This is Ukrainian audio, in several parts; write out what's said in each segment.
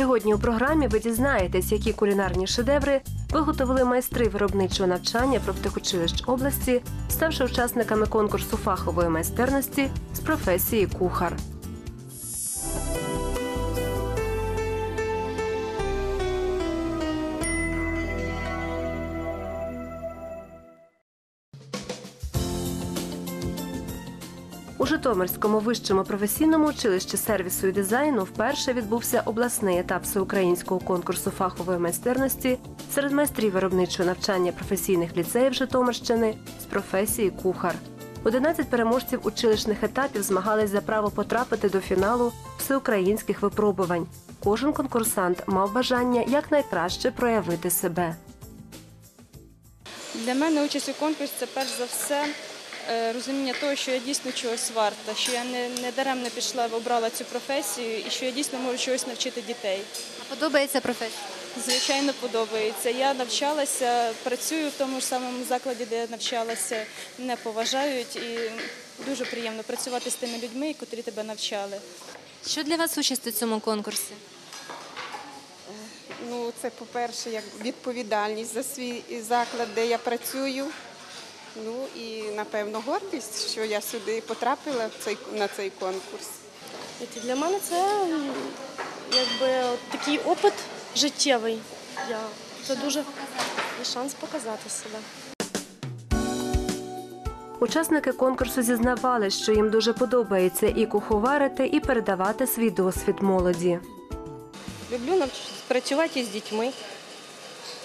Сьогодні у програмі ви дізнаєтесь, які кулінарні шедеври виготовили майстри виробничого навчання профтехучилищ області, ставши учасниками конкурсу фахової майстерності з професії кухар. Житомирському вищому професійному училищі сервісу і дизайну вперше відбувся обласний етап всеукраїнського конкурсу фахової майстерності серед майстрів виробничого навчання професійних ліцеїв Житомирщини з професії кухар. 11 переможців училищних етапів змагались за право потрапити до фіналу всеукраїнських випробувань. Кожен конкурсант мав бажання якнайкраще проявити себе. Для мене участь у конкурсі це перш за все розуміння того, що я дійсно чогось варта, що я не, не даремно пішла, обрала цю професію і що я дійсно можу чогось навчити дітей. А подобається професія? Звичайно, подобається. Я навчалася, працюю в тому ж самому закладі, де я навчалася, мене поважають і дуже приємно працювати з тими людьми, котрі тебе навчали. Що для вас участь у цьому конкурсі? Ну, це, по-перше, як відповідальність за свій заклад, де я працюю. Ну і напевно гордість, що я сюди потрапила в цей, на цей конкурс. Для мене це якби такий опит життєвий. Я, це дуже і шанс показати себе. Учасники конкурсу зізнавали, що їм дуже подобається і куховарити, і передавати свій досвід молоді. Люблю працювати з дітьми,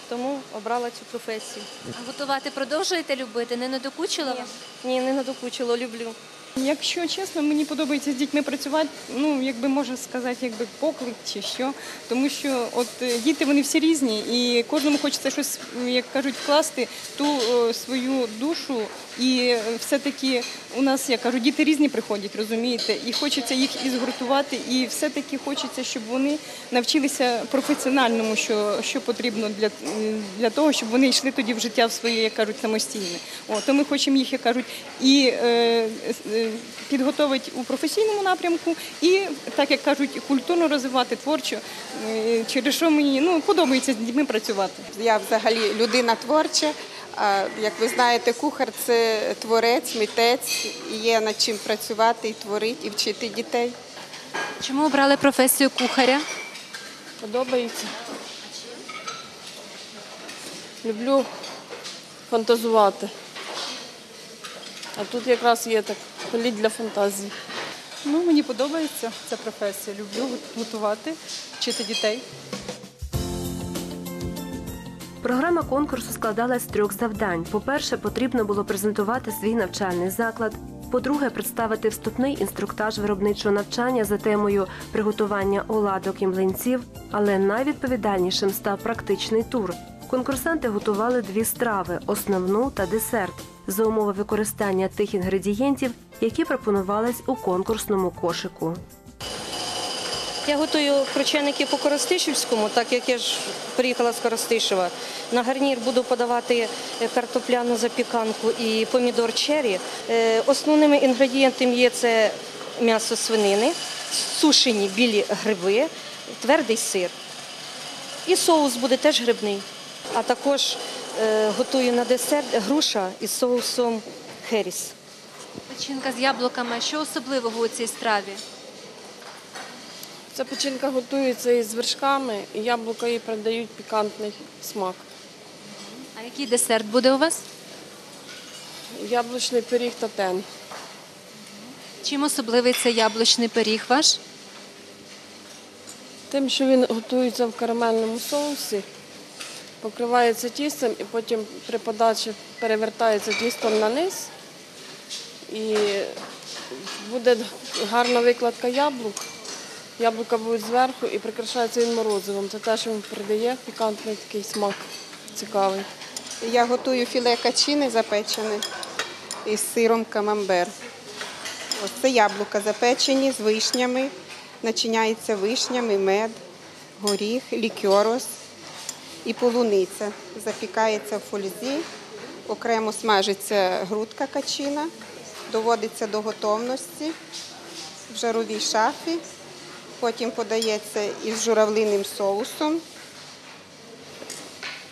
тому обрала цю професію. А готувати продовжуєте любити? Не надокучило? вам? Ні, не надокучило, люблю. Якщо чесно, мені подобається з дітьми працювати, ну якби можна сказати, якби поклик чи що. Тому що от е, діти вони всі різні, і кожному хочеться щось, як кажуть, вкласти ту е, свою душу. І е, все-таки у нас, я кажу, діти різні приходять, розумієте, і хочеться їх і згуртувати, і все-таки хочеться, щоб вони навчилися професіональному, що, що потрібно для, для того, щоб вони йшли тоді в життя в своє, як кажуть, самостійне. О, то ми хочемо їх, як кажуть, і е, підготовити у професійному напрямку, і так як кажуть, культурно розвивати творчо, е, через що мені ну подобається з дітьми працювати. Я взагалі людина творча. А як ви знаєте, кухар це творець, митець, і є над чим працювати і творити, і вчити дітей. Чому обрали професію кухаря? Подобається. Люблю фантазувати. А тут якраз є так політ для фантазії. Ну, мені подобається ця професія. Люблю готувати, вчити дітей. Програма конкурсу складалась з трьох завдань. По-перше, потрібно було презентувати свій навчальний заклад. По-друге, представити вступний інструктаж виробничого навчання за темою приготування оладок і млинців. Але найвідповідальнішим став практичний тур. Конкурсанти готували дві страви основну та десерт за умови використання тих інгредієнтів, які пропонувались у конкурсному кошику. Я готую крученики по Коростишівському, так як я ж приїхала з Коростишева. На гарнір буду подавати е, картопляну запіканку і помідор чері. Е, Основними інгредієнтами є це м'ясо свинини, сушені білі гриби, твердий сир. І соус буде теж грибний. А також готую на десерт груша із соусом херіс. Печінка з яблуками. Що особливого у цій страві? Ця печінка готується із вершками, і яблука їй придають пікантний смак. А який десерт буде у вас? Яблучний пиріг та тен. Чим особливий цей яблучний пиріг ваш? Тим, що він готується в карамельному соусі, покривається тістом і потім при подачі перевертається тістом на низ. І буде гарна викладка яблук. Яблука будуть зверху і прикрашається він морозивом. Це те, що він придає пікантний такий смак цікавий. Я готую філе качини запечене із сиром камамбер. Ось це яблука запечені з вишнями, начиняється вишнями, мед, горіх, лікьорос і полуниця. Запікається в фользі, окремо смажиться грудка качина, доводиться до готовності в жаровій шафі Потім подається із журавлиним соусом,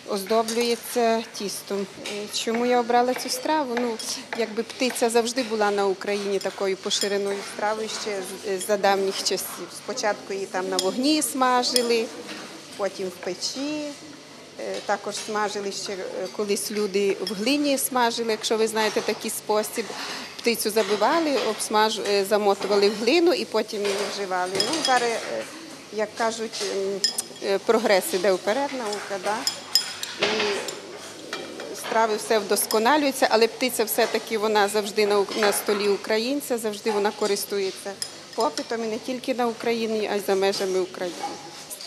оздоблюється тістом. Е, Чому я обрала цю страву? Ну, якби птиця завжди була на Україні такою поширеною стравою ще за давніх часів. Спочатку її там на вогні смажили, потім в печі. Е, Також смажили ще е, колись люди в глині смажили, якщо ви знаєте такий спосіб. Птицю забивали, обсмаж... е, замотували в глину і потім її вживали. Ну, зараз, як кажуть, прогрес іде вперед, наука, да? і страви все вдосконалюються, але птиця все-таки вона завжди на, на столі українця, завжди вона користується попитом і не тільки на Україні, а й за межами України.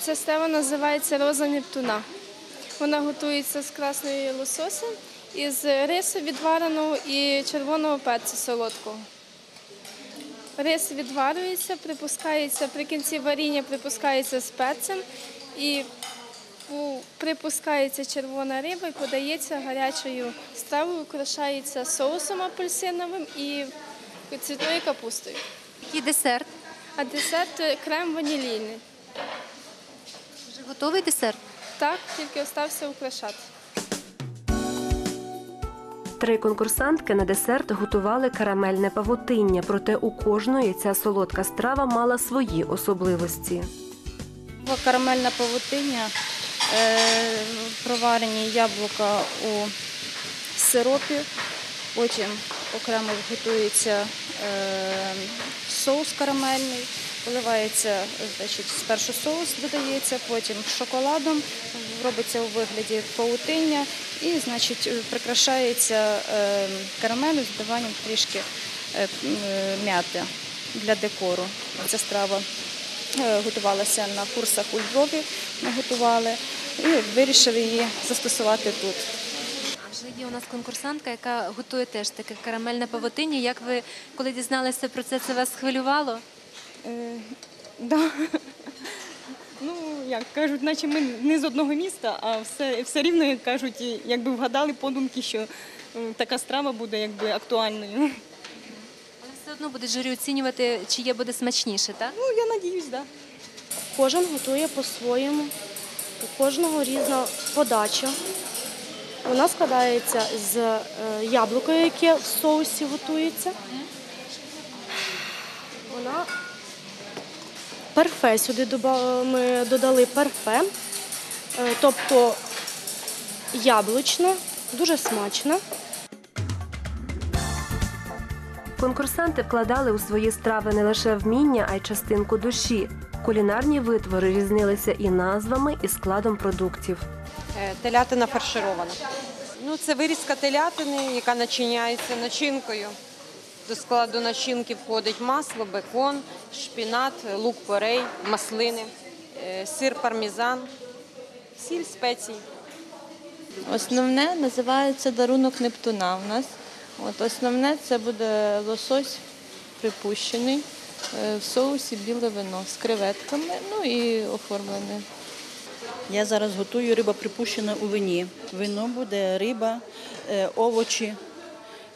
Ця страва називається роза Нептуна. Вона готується з красної лососи, із рису відвареного і червоного перцю солодкого. Рис відварюється, припускається при кінці варіння припускається з перцем і припускається червона риба і подається гарячою стравою, украшається соусом апельсиновим і цвітною капустою. Який десерт? А десерт крем ванілійний. Вже готовий десерт? Так, тільки остався украшати. Три конкурсантки на десерт готували карамельне павутиння, проте у кожної ця солодка страва мала свої особливості. Карамельна павутиння, е, проварені яблука у сиропі, потім окремо готується е, соус карамельний, поливається, значить, спершу соус додається, потім шоколадом, робиться у вигляді павутиння і значить, прикрашається е, карамелю з додаванням трішки е, м'яти для декору. Ця страва Е, готувалася на курсах у Львові, ми готували і вирішили її застосувати тут. Вже є у нас конкурсантка, яка готує теж таке карамельне павутиння. Як ви коли дізналися про це, це вас хвилювало? Е, да. Ну, як кажуть, наче ми не з одного міста, а все, все рівно, як кажуть, якби вгадали подумки, що е, така страва буде якби актуальною. Але все одно буде журі оцінювати, чиє буде смачніше, так? Ну, я надіюсь, так. Да. Кожен готує по-своєму, у кожного різна подача. Вона складається з е, яблука, яке в соусі готується. Вона парфе сюди ми додали парфе, е, тобто яблучне, дуже смачне. Конкурсанти вкладали у свої страви не лише вміння, а й частинку душі. Кулінарні витвори різнилися і назвами, і складом продуктів. Е, Телятина фарширована. Ну, це вирізка телятини, яка начиняється начинкою. До складу начинки входить масло, бекон, шпінат, лук порей, маслини, е, сир пармезан, сіль, спеції. Основне називається дарунок Нептуна у нас. От основне це буде лосось припущений е, в соусі біле вино з креветками, ну і оформлене. Я зараз готую риба припущена у вині. Вино буде, риба, е, овочі.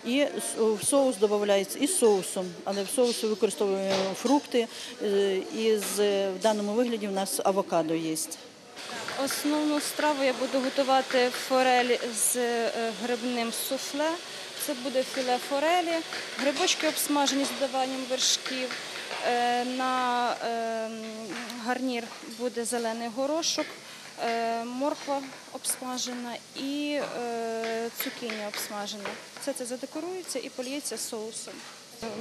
І в соус додається і соусом, але в соусу використовуємо фрукти. е, І в даному вигляді в нас авокадо є. Основну страву я буду готувати форель з е, грибним суфле. Це буде філе форелі, грибочки обсмажені з додаванням вершків. Е, На е, гарнір буде зелений горошок, морква обсмажена і е, цукіні обсмажена. Все це задекорується і польється соусом.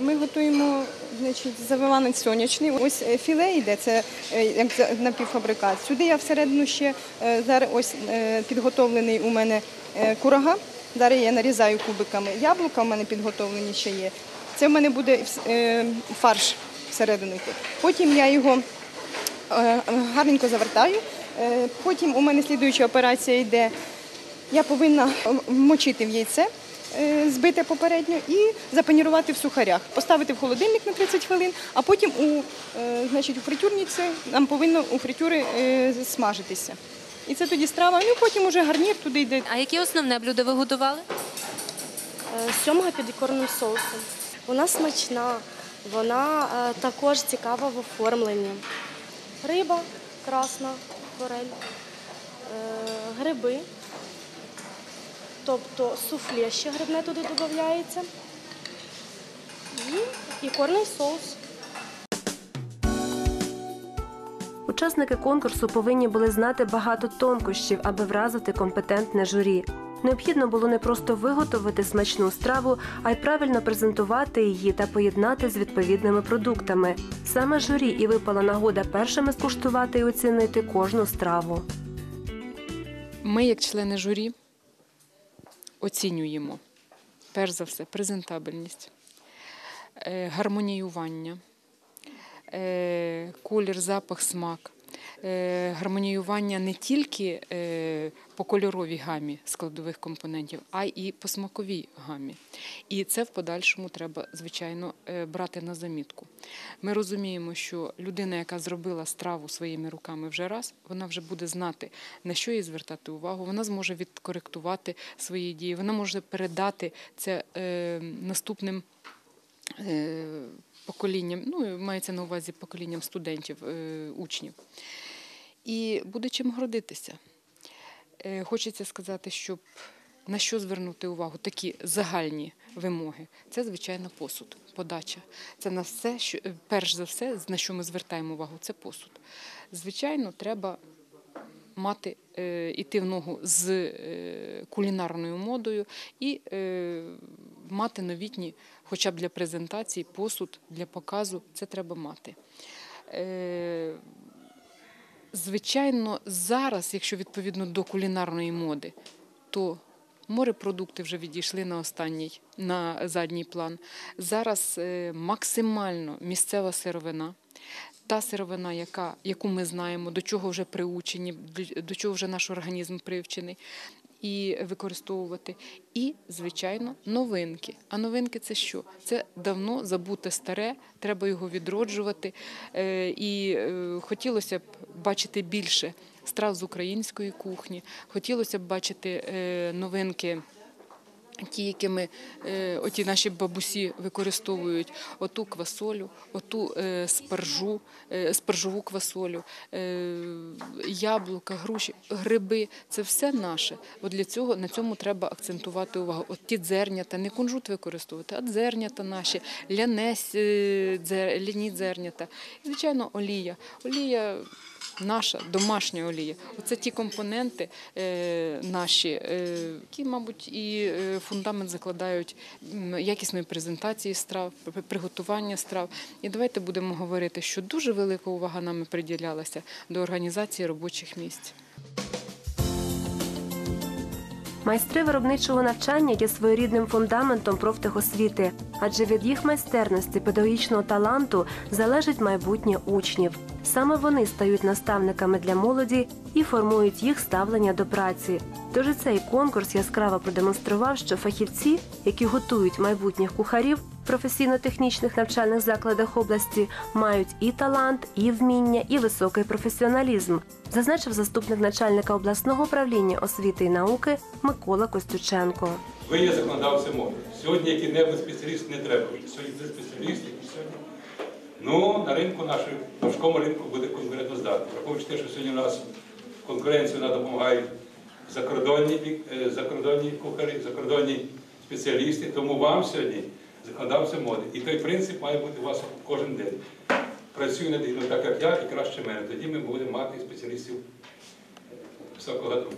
Ми готуємо значить, завиванець сонячний. Ось е, філе йде, це е, як напівфабрикат. Сюди я всередину ще е, зараз ось е, підготовлений у мене е, курага. Зараз я нарізаю кубиками. Яблука в мене підготовлені ще є. Це в мене буде е, фарш всередину. Потім я його е, гарненько завертаю. Е, Потім у мене слідуюча операція йде. Я повинна вмочити в яйце, е, збите попередньо, і запанірувати в сухарях, поставити в холодильник на 30 хвилин, а потім у, е, значить, у фритюрниці нам повинно у фритюри смажитися. І це тоді страва. Ну потім уже гарнір туди йде. А яке основне блюдо ви готували? Сьомга під ікорним соусом. Вона смачна, вона також цікава в оформленні. риба, красна форель, е, гриби, тобто суфле ще грибне туди додається. І ікорний соус. Учасники конкурсу повинні були знати багато тонкощів, аби вразити компетентне журі. Необхідно було не просто виготовити смачну страву, а й правильно презентувати її та поєднати з відповідними продуктами. Саме журі і випала нагода першими скуштувати і оцінити кожну страву. Ми, як члени журі, оцінюємо перш за все презентабельність, е, гармоніювання, е, колір, запах, смак. Е, Гармоніювання не тільки е, по кольоровій гамі складових компонентів, а й по смаковій гамі. І це в подальшому треба, звичайно, е, брати на замітку. Ми розуміємо, що людина, яка зробила страву своїми руками вже раз, вона вже буде знати, на що їй звертати увагу, вона зможе відкоректувати свої дії, вона може передати це наступним. Е, Поколінням, ну мається на увазі поколінням студентів, е, учнів, і буде чим гордитися. Е, Хочеться сказати, щоб на що звернути увагу, такі загальні вимоги. Це, звичайно, посуд, подача. Це на все, що перш за все, на що ми звертаємо увагу, це посуд. Звичайно, треба мати іти в ногу з кулінарною модою і мати новітні, хоча б для презентації, посуд для показу. Це треба мати. Е, Звичайно, зараз, якщо відповідно до кулінарної моди, то морепродукти вже відійшли на останній, на задній план. Зараз е, максимально місцева сировина. Та сировина, яка, яку ми знаємо, до чого вже приучені, до- чого вже наш організм привчений, і використовувати. І, звичайно, новинки. А новинки це що? Це давно забуте старе, треба його відроджувати. Е, І е, хотілося б бачити більше страв з української кухні, хотілося б бачити е, новинки. Ті, якими е, оті наші бабусі використовують оту квасолю, оту е, спаржу, е, спаржову квасолю, яблука, груші, гриби це все наше. От для цього на цьому треба акцентувати увагу. От ті дзернята, не кунжут використовувати, а дзернята наші, ляне, е, дзе- ляні дзернята. І, звичайно, олія. Олія наша домашня олія. Оце ті компоненти е, наші, е, які, мабуть, і е, фундамент закладають якісної презентації страв, приготування страв. І давайте будемо говорити, що дуже велика увага нами приділялася до організації робочих місць. Майстри виробничого навчання є своєрідним фундаментом профтехосвіти, адже від їх майстерності, педагогічного таланту залежить майбутнє учнів. Саме вони стають наставниками для молоді і формують їх ставлення до праці. Тож цей конкурс яскраво продемонстрував, що фахівці, які готують майбутніх кухарів професійно-технічних навчальних закладах області, мають і талант, і вміння, і високий професіоналізм, зазначив заступник начальника обласного управління освіти і науки Микола Костюченко. Ви є законодавцем мови. Сьогодні який-небудь спеціаліст не треба. Сьогодні це спеціаліст, який сьогодні. Ну, на ринку нашому, важкому ринку буде конкурентно здатний. Враховуючи те, що сьогодні у нас конкуренцію нам допомагають закордонні, е, закордонні кухарі, закордонні спеціалісти. Тому вам сьогодні законодавцем моди. І той принцип має бути у вас кожен день. Працюю над рівно так, як я, і краще мене. Тоді ми будемо мати спеціалістів високого гатунку.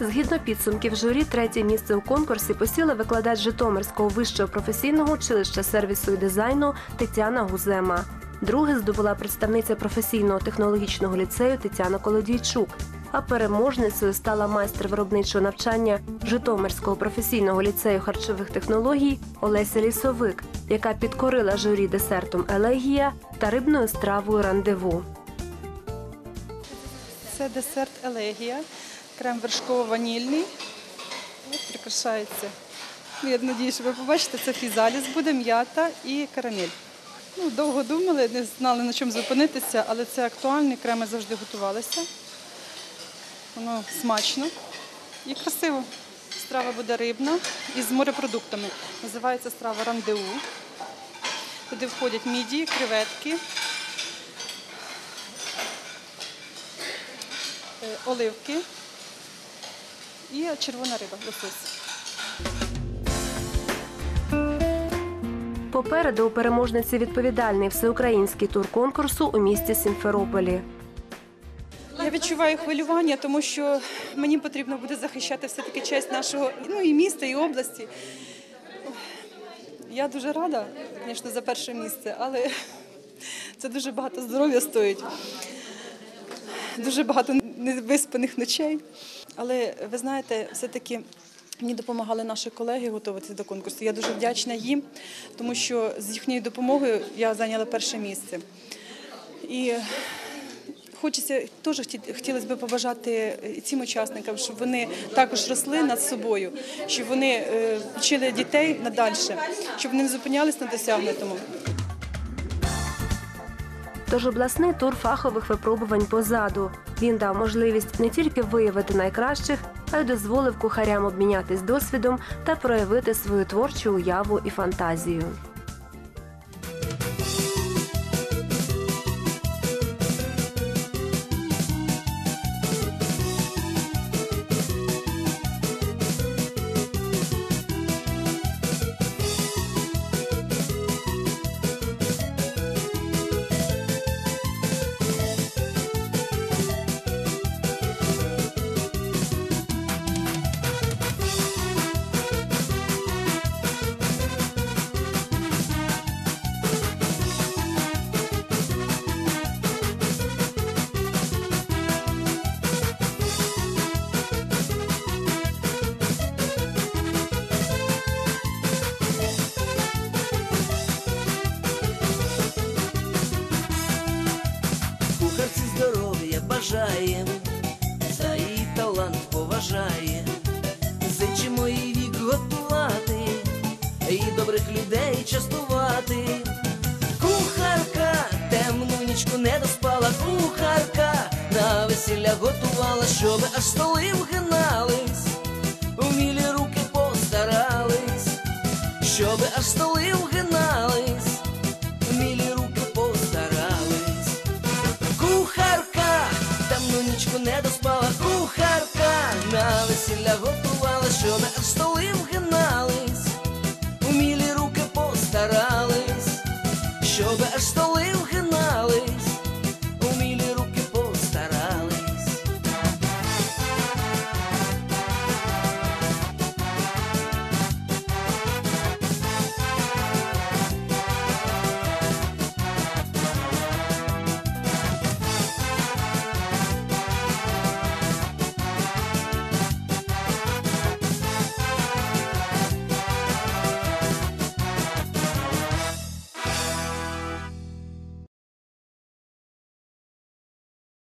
Згідно підсумків журі, третє місце у конкурсі посіла викладач Житомирського вищого професійного училища сервісу і дизайну Тетяна Гузема. Друге здобула представниця професійного технологічного ліцею Тетяна Колодійчук. А переможницею стала майстер виробничого навчання Житомирського професійного ліцею харчових технологій Олеся Лісовик, яка підкорила журі десертом елегія та рибною стравою рандеву. Це десерт елегія, крем вершково-ванільний. Прикрашається. Ну, Я надію, що ви побачите, це фізаліс буде, м'ята і карамель. Ну, довго думали, не знали на чому зупинитися, але це актуальний, креми завжди готувалися. Воно смачно і красиво. Страва буде рибна із морепродуктами. Називається страва Рандеу. Туди входять мідії, креветки, е, оливки і червона риба. лосось. Попереду у переможниці відповідальний всеукраїнський тур конкурсу у місті Сімферополі. Я відчуваю хвилювання, тому що мені потрібно буде захищати все-таки честь нашого ну, і міста, і області. Я дуже рада, звісно, за перше місце, але це дуже багато здоров'я стоїть, дуже багато невиспаних ночей. Але ви знаєте, все-таки мені допомагали наші колеги готуватися до конкурсу. Я дуже вдячна їм, тому що з їхньою допомогою я зайняла перше місце. І Хочеться теж хоті- хотілося б побажати цим учасникам, щоб вони також росли над собою, щоб вони е, вчили дітей надальше, щоб вони не зупинялись на досягнутому. Тож обласний тур фахових випробувань позаду. Він дав можливість не тільки виявити найкращих, а й дозволив кухарям обмінятись досвідом та проявити свою творчу уяву і фантазію. Зичимо їй вік готувати і добрих людей частувати. Кухарка темну нічку не доспала, кухарка на весілля готувала, щоб аж столи вгинались, умілі руки постарались, щоб аж столи вгинались, вмілі руки постарались. Кухарка, темну нічку не доспала, кухарка на весілля готувала, що на столи